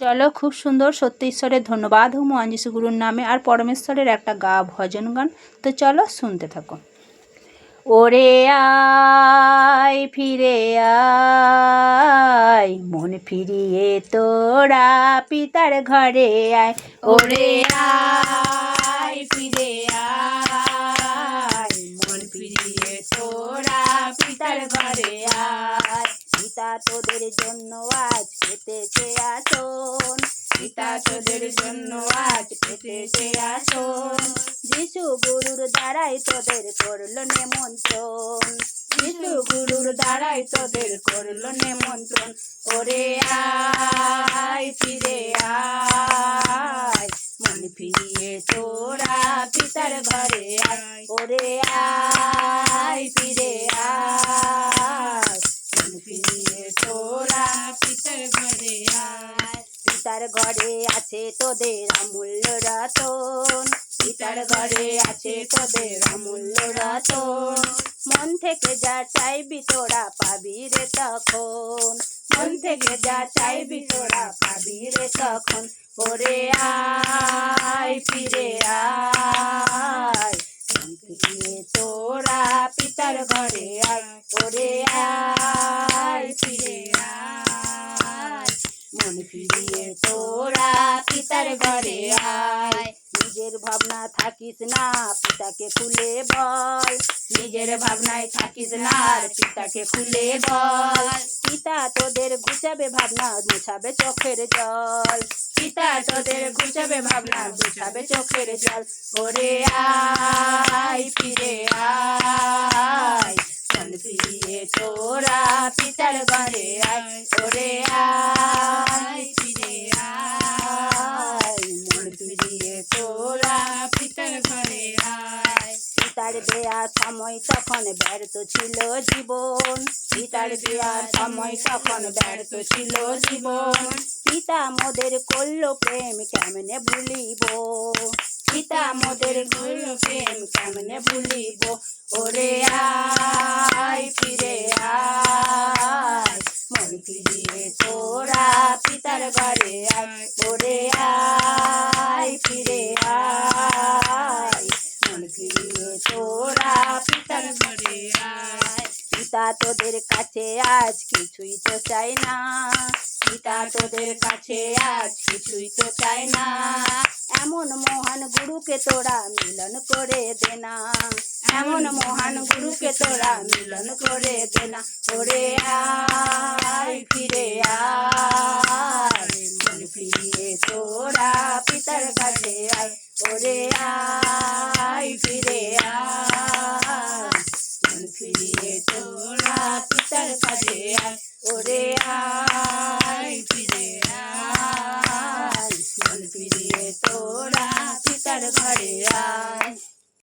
চলো, খুব সুন্দর, সত্য ঈশ্বরের ধন্যবাদ। হুম অঞ্জসি গুরুর নামে আর পরমেশ্বরের একটা গা ভজন গান। তো চলো, শুনতে থাকো। ওরে আয়, ফিরে আয়, মন ফিরিয়ে তোরা, পিতার ঘরে আয়। ওরে আয়, ফিরে আয়, মন ফিরিয়ে তোরা, পিতার ঘরে আয়। পিতা তোদের জন্য আজ পেতেছে আসন। পিতা তোদের জন্য আজ পেতেছে আসন। যিশু গুরুর দ্বারাই তোদের করল নেমন্ত্রণ। যিশু গুরুর দ্বারাই তোদের করল নেমন্ত্রণ। ওরে আয়, ফিরে আয়। মন ফিরিয়ে তোরা পিতার ঘরে আয়। ওরে আয়, ফিরে তোরা পিতার ঘরে আয়। পিতার ঘরে আছে তোদের অমূল্য রতন। পিতার ঘরে আছে তোদের অমূল্য রতন। মন থেকে যা চাইবি তোরা পাবি রে তখন। মন থেকে যা চাইবি তোরা পাবি রে তখন। ওরে আয় ফিরে আয়। ফিরিয়ে তোরা পিতার ঘরে আয়, ওরে আয়, ফিরে আয়। মন ফিরিয়ে তোরা পিতার ঘরে আয়। নিজের ভাবনা থাকিস না, পিতাকে খুলে বল। নিজের ভাবনায় থাকিস না পিতাকে খুলে বল। পিতা তোদের গুছাবে ভাবনা মুছাবে চোখের জল। পিতা তোদের গুছাবে ভাবনা গুছাবে চোখের জল। ওরে আয়, ফিরে আয়। ফিরিয়ে তোরা, পিতার ঘরে আয়। ওরে আয়। পিতার দেয়া সময় তখন ব্যর্থ ছিল জীবন। দেয়া সময় তখন ব্যর্থ ছিল জীবন। পিতা মোদের করল প্রেম কেমনে ভুলিব? পিতা মোদের করল প্রেম কেমনে ভুলিব? ওরে আয়, ফিরে আয়। মন ফিরিয়ে তোরা পিতার ঘরে আয়। পিতার ঘরে আয়। পিতা তোদের কাছে আজ কিছুই তো চাই না। পিতা তোদের কাছে আজ কিছুই তো চাই না। এমন মহান গুরুকে তোরা মিলন করে দে না। এমন মহান গুরুকে তোরা মিলন করে দে না। ওরে আয়, ফিরে আয়। ফিরিয়ে তোরা পিতার কাছে আয়। ওরে আয়, ফিরে আয়। তোরা কাছে আয় ওরে আয় ফিরে আয়। ফিরিয়ে তোরা পিতার ঘরে আয়।